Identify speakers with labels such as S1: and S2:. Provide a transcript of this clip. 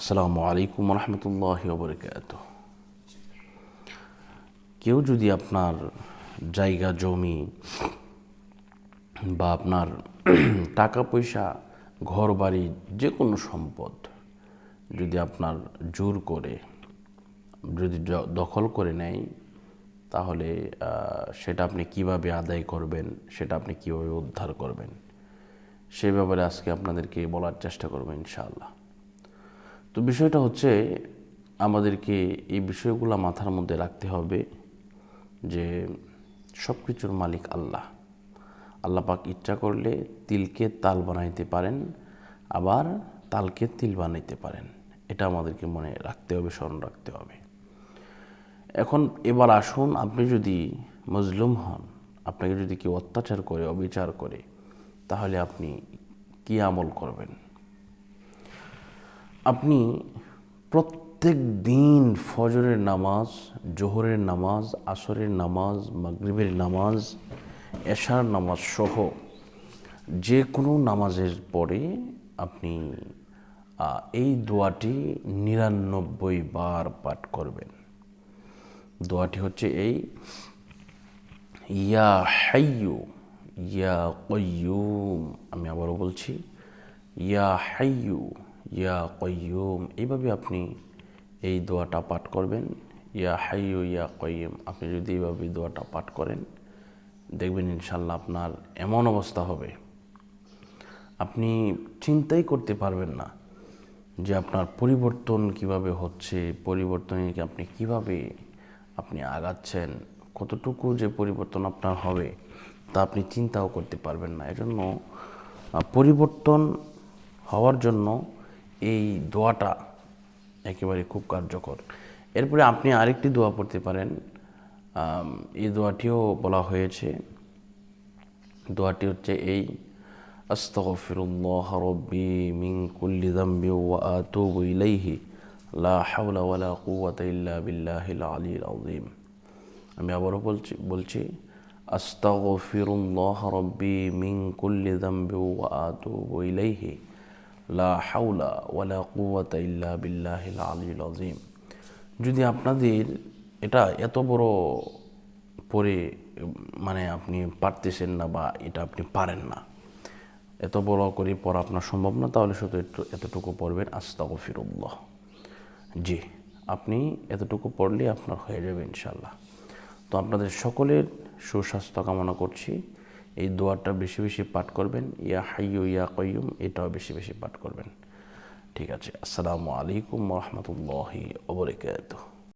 S1: আসসালামু আলাইকুম রহমতুল্লাহ বরকাত কেউ যদি আপনার জায়গা, জমি বা আপনার টাকা, পয়সা ঘর বাড়ি যে কোনো সম্পদ যদি আপনার জোর করে, যদি দখল করে নেয়, তাহলে সেটা আপনি কীভাবে আদায় করবেন, সেটা আপনি কীভাবে উদ্ধার করবেন সেই ব্যাপারে আজকে আপনাদেরকে বলার চেষ্টা করব ইনশাআল্লাহ। তো বিষয়টা হচ্ছে আমাদেরকে এই বিষয়গুলো মাথার মধ্যে রাখতে হবে যে সব কিছুর মালিক আল্লাহ। আল্লাহ পাক ইচ্ছা করলে তিলকে তাল বানাইতে পারেন, আবার তালকে তিল বানাইতে পারেন। এটা আমাদেরকে মনে রাখতে হবে, স্মরণ রাখতে হবে। এখন এবার আসুন, আপনি যদি মজলুম হন, আপনাকে যদি কেউ অত্যাচার করে, অবিচার করে, তাহলে আপনি কি আমল করবেন? আপনি প্রত্যেক দিন ফজরের নামাজ, জোহরের নামাজ, আসরের নামাজ, মাগরিবের নামাজ, এশার নামাজ সহ যে কোনো নামাজের পরে আপনি এই দোয়াটি নিরানব্বই বার পাঠ করবেন। দোয়াটি হচ্ছে এই, ইয়া হাইয়ু, ইয়া কয়ুম আমি আবারও বলছি, ইয়া হাইয়ু ইয়া কয়ুম এইভাবে আপনি এই দোয়াটা পাঠ করবেন। ইয়া হাইয়ু, ইয়া কয়ুম আপনি যদি এইভাবে এই দোয়াটা পাঠ করেন, দেখবেন ইনশাল্লাহ আপনার এমন অবস্থা হবে। আপনি চিন্তাই করতে পারবেন না যে আপনার পরিবর্তন কীভাবে হচ্ছে পরিবর্তনে আপনি কীভাবে আপনি আগাচ্ছেন, কতটুকু যে পরিবর্তন আপনার হবে তা আপনি চিন্তাও করতে পারবেন না। এজন্য পরিবর্তন হওয়ার জন্য এই দোয়াটা একেবারে খুব কার্যকর। এরপরে আপনি আরেকটি দোয়া পড়তে পারেন। এই দোয়াটিও বলা হয়েছে। দোয়াটি হচ্ছে এই, আস্তাগফিরুল্লাহ রব্বি মিন কুল্লি যামবি ওয়া আতুবু ইলাইহি, লা হাওলা ওয়ালা কুওয়াতা ইল্লা বিল্লাহিল আলিয়্যিল আযীম। আমি আবারও বলছি বলছি, আস্তাগফিরুল্লাহ রব্বি মিন কুল্লি যামবি ওয়া আতুবু ইলাইহি। লা হাওলা ওয়ালা আযীম। যদি আপনাদের এটা এত বড় পরে মানে আপনি পারতেছেন না বা এটা আপনি পারেন না, এত বড় করে পড়া আপনার সম্ভব না, তাহলে শুধু এতটুকু পড়বেন, আস্তাগফিরুল্লাহ। জি, আপনি এতটুকু পড়লে আপনার হয়ে যাবে ইনশাল্লাহ তো আপনাদের সকলের সুস্বাস্থ্য কামনা করছি। এই দোয়াটা বেশি বেশি পাঠ করবেন। ইয়া হাইয়ু ইয়া কয়ুম এটাও বেশি বেশি পাঠ করবেন। ঠিক আছে, আসসালামু আলাইকুম রহমতুল্লাহি ওবরাকাতুহু